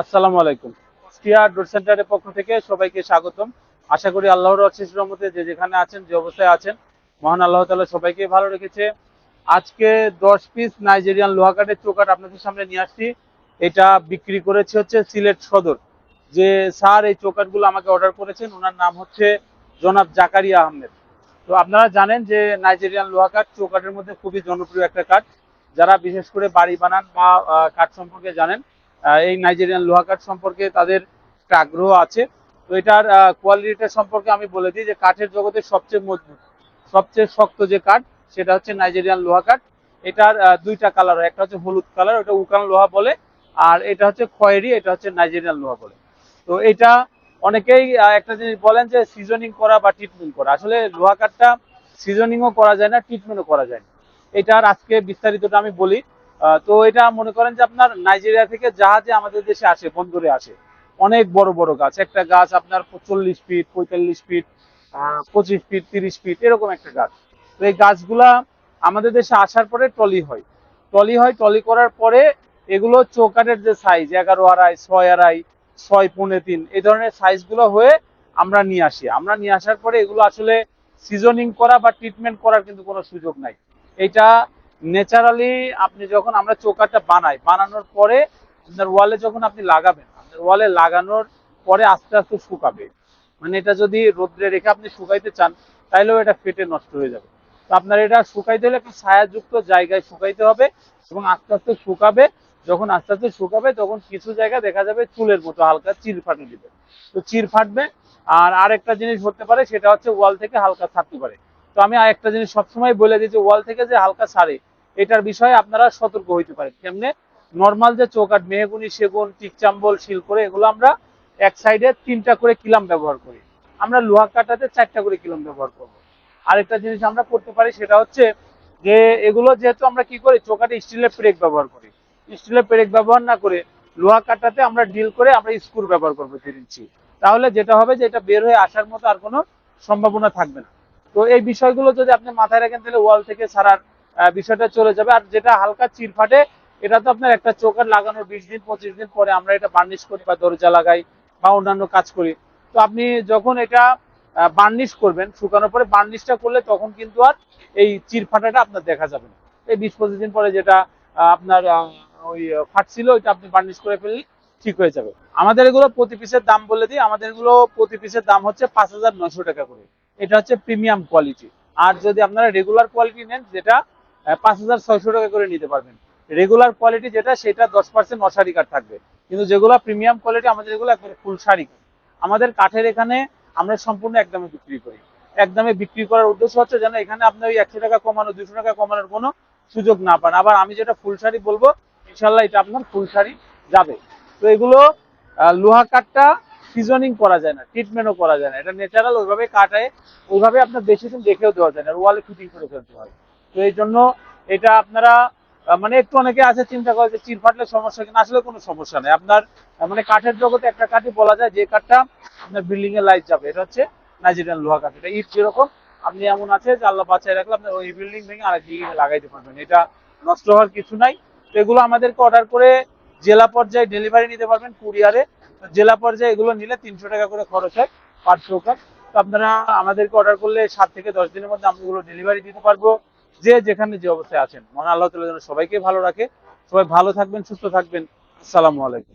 আসসালামু আলাইকুম। স্টিয়া ডোর সেন্টারের পক্ষ থেকে সবাইকে স্বাগতম। আশা করি আল্লাহর অশেষ রহমতে যে যেখানে আছেন, যে অবস্থায় আছেন, মহান আল্লাহ তাআলা সবাইকে ভালো রেখেছে। আজকে দশ পিস নাইজেরিয়ান লোহা কাঠের চৌকাঠ আপনাদের সামনে নিয়ে আসছি। এটা বিক্রি করেছে হচ্ছে সিলেট সদর। যে স্যার এই চৌকাঠগুলো আমাকে অর্ডার করেছেন, ওনার নাম হচ্ছে জনাব জাকারিয়া আহমেদ। তো আপনারা জানেন যে নাইজেরিয়ান লোহা কাঠ চৌকাঠের মধ্যে খুবই জনপ্রিয় একটা কাঠ। যারা বিশেষ করে বাড়ি বানান বা কাঠ সম্পর্কে জানেন এই নাইজেরিয়ান লোহা কাঠ সম্পর্কে তাদের একটা আগ্রহ আছে। তো এটার কোয়ালিটিটা সম্পর্কে আমি বলে দিই যে কাঠের জগতে সবচেয়ে মজবুত, সবচেয়ে শক্ত যে কাঠ, সেটা হচ্ছে নাইজেরিয়ান লোহা কাঠ। এটার দুইটা কালার হয় একটা হচ্ছে হলুদ কালার ওটা উকান লোহা বলে, আর এটা হচ্ছে খয়েরি, এটা হচ্ছে নাইজেরিয়ান লোহা বলে। তো এটা অনেকেই একটা জিনিস বলেন যে সিজনিং করা বা ট্রিটমেন্ট করা। আসলে লোহা কাঠটা সিজনিংও করা যায় না ট্রিটমেন্টও করা যায় না। এটার আজকে বিস্তারিতটা আমি বলি। তো এটা মনে করেন যে আপনার নাইজেরিয়া থেকে জাহাজে আমাদের দেশে আসে, বন্দরে আসে। অনেক বড় বড় গাছ। একটা গাছ আপনার চল্লিশ ফিট, পঁয়তাল্লিশ ফিট পঁচিশ ফিট, তিরিশ ফিট, এরকম একটা গাছ। তো এই গাছগুলা আমাদের দেশে আসার পরে টলি হয়। টলি হয় টলি করার পরে এগুলো চৌকাটের যে সাইজ এগারো আড়াই, ছয় আড়াই, ছয় পৌনে তিন, এই ধরনের সাইজগুলো হয়ে আমরা নিয়ে আসি। আমরা নিয়ে আসার পরে এগুলো আসলে সিজনিং করা বা ট্রিটমেন্ট করার কিন্তু কোনো সুযোগ নাই। এটা ন্যাচারালি আপনি যখন আমরা চৌকাটটা বানাই, বানানোর পরে আপনার ওয়ালে যখন আপনি লাগাবেন, আপনার ওয়ালে লাগানোর পরে আস্তে আস্তে শুকাবে। মানে এটা যদি রোদ্রে রেখে আপনি শুকাইতে চান তাহলেও এটা ফেটে নষ্ট হয়ে যাবে। তো আপনার এটা শুকাইতে হলে একটু ছায়াযুক্ত জায়গায় শুকাইতে হবে এবং আস্তে আস্তে শুকাবে। যখন আস্তে আস্তে শুকাবে, তখন কিছু জায়গা দেখা যাবে চুলের মতো হালকা চির ফাটে দিবে। তো চির ফাটবে। আর আরেকটা জিনিস হতে পারে, সেটা হচ্ছে ওয়াল থেকে হালকা থাকতে পারে। তো আমি আরেকটা জিনিস সবসময় বলে দিই যে ওয়াল থেকে যে হালকা ছাড়ে এটার বিষয়ে আপনারা সতর্ক হইতে পারেন। কেমনে? নর্মাল যে চৌকাট মেহগুনি, সেগুন টিকচাম্বল শিল করে এগুলো আমরা এক সাইডে তিনটা করে কিলাম ব্যবহার করি। আমরা লোহা কাটাতে চারটা করে কিলাম ব্যবহার করব। আরেকটা জিনিস আমরা করতে পারি সেটা হচ্ছে যে এগুলো যেহেতু আমরা কি করি চৌকাটে স্টিলের পেরেক ব্যবহার করি। স্টিলের পেরেক ব্যবহার না করে লোহা কাটাতে আমরা ডিল করে আমরা স্ক্রু ব্যবহার করব তাহলে যেটা হবে যে এটা বের হয়ে আসার মতো আর কোনো সম্ভাবনা থাকবে না। তো এই বিষয়গুলো যদি আপনি মাথায় রাখেন, তাহলে ওয়াল থেকে ছাড়ার বিষয়টা চলে যাবে। আর যেটা হালকা চির ফাটে এটা তো আপনার একটা চোকার লাগানোর বিশ দিন, পঁচিশ দিন পরে আমরা এটা বার্নিশ করি বা দরজা লাগাই বা অন্যান্য কাজ করি। তো আপনি যখন এটা বার্নিশ করবেন, শুকানোর পরে বার্নিশটা করলে তখন কিন্তু আর এই চিরফাটাটা আপনার দেখা যাবে না। এই বিশ, পঁচিশ দিন পরে যেটা আপনার ওই ফাটছিল ওইটা আপনি বার্নিশ করে ফেললে ঠিক হয়ে যাবে। আমাদের এগুলো প্রতি পিসের দাম বলে দিই। আমাদের এগুলো প্রতি পিসের দাম হচ্ছে পাঁচ হাজার টাকা করে। এটা হচ্ছে প্রিমিয়াম কোয়ালিটি আর যদি আপনারা রেগুলার কোয়ালিটি নেন, যেটা পাঁচ হাজার ছয়শো টাকা করে নিতে পারবেন। রেগুলার কোয়ালিটি যেটা, সেটা দশ পার্সেন্ট অশারি কাঠ থাকবে। কিন্তু যেগুলো প্রিমিয়াম কোয়ালিটি আমাদের এগুলো একবারে ফুল শাড়ি আমাদের কাঠের এখানে আমরা সম্পূর্ণ একদমে বিক্রি করি। একদমে বিক্রি করার উদ্দেশ্য হচ্ছে যেন এখানে আপনি ওই একশো টাকা কমানো, দুশো টাকা কমানোর কোনো সুযোগ না পান। আবার আমি যেটা ফুল শাড়ি বলব ইনশাল্লাহ এটা আপনার ফুল শাড়ি যাবে। তো এগুলো লোহা কাঠটা সিজনিং করা যায় না ট্রিটমেন্টও করা যায় না। এটা ন্যাচারাল ওইভাবে কাটায়, ওইভাবে আপনার বেশি দিন দেখেও দেওয়া যায় না ওয়ালে ফিটিং করে ফেলতে হয়। তো এই জন্য এটা আপনারা মানে একটু অনেকে আছে চিন্তা করে যে চির ফাটলে সমস্যা কিনা আসলে কোনো সমস্যা নেই। আপনার মানে কাঠের জগতে একটা কাঠই বলা যায়, যে কাঠটা আপনার বিল্ডিং এর লাইট যাবে, এটা হচ্ছে নাইজেরিয়ান লোহা কাঠ। এটা ইট যেরকম, আপনি এমন আছে যে আল্লাহ বাঁচায় রাখলে আপনি ওই বিল্ডিং ভেঙে আরেক জায়গায় লাগাইতে পারবেন। এটা নষ্ট হওয়ার কিছু নাই। তো এগুলো আমাদেরকে অর্ডার করে জেলা পর্যায়ে ডেলিভারি নিতে পারবেন কুরিয়ারে জেলা পর্যায়ে এগুলো নিলে তিনশো টাকা করে খরচ হয় পার চৌকাঠ তো আপনারা আমাদেরকে অর্ডার করলে সাত থেকে দশ দিনের মধ্যে আমরা এগুলো ডেলিভারি দিতে পারব। যে যেখানে যে অবস্থায় আছেন। মনে আল্লাহ তালা যেন সবাইকে ভালো রাখে। সবাই ভালো থাকবেন, সুস্থ থাকবেন। আসসালামু আলাইকুম।